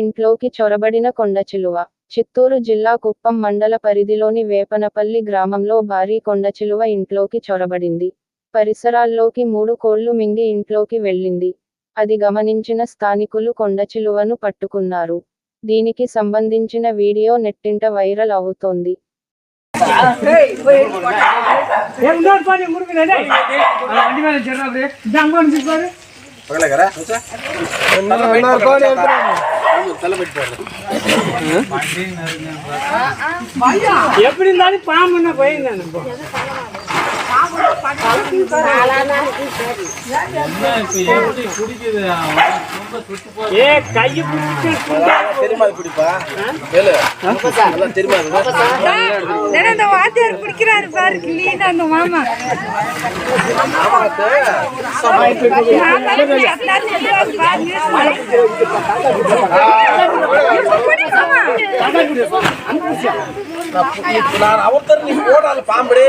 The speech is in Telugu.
ఇంట్లోకి చొరబడిన కొండచిలువ చిత్తూరు జిల్లా కుప్పం మండల పరిధిలోని వేపనపల్లి గ్రామంలో భారీ కొండచిలువ ఇంట్లోకి చొరబడింది పరిసరాల్లోకి మూడు కోళ్లు మింగి ఇంట్లోకి వెళ్ళింది అది గమనించిన స్థానికులు కొండచిలువను పట్టుకున్నారు దీనికి సంబంధించిన వీడియో నెట్టింట వైరల్ అవుతోంది எப்படி இருந்தாலும் பாம்புன்னா பையன் வாத்தியார் குடிக்கிறாரு பாரு கிளீன் அந்த மாமா அவர் பாம்படே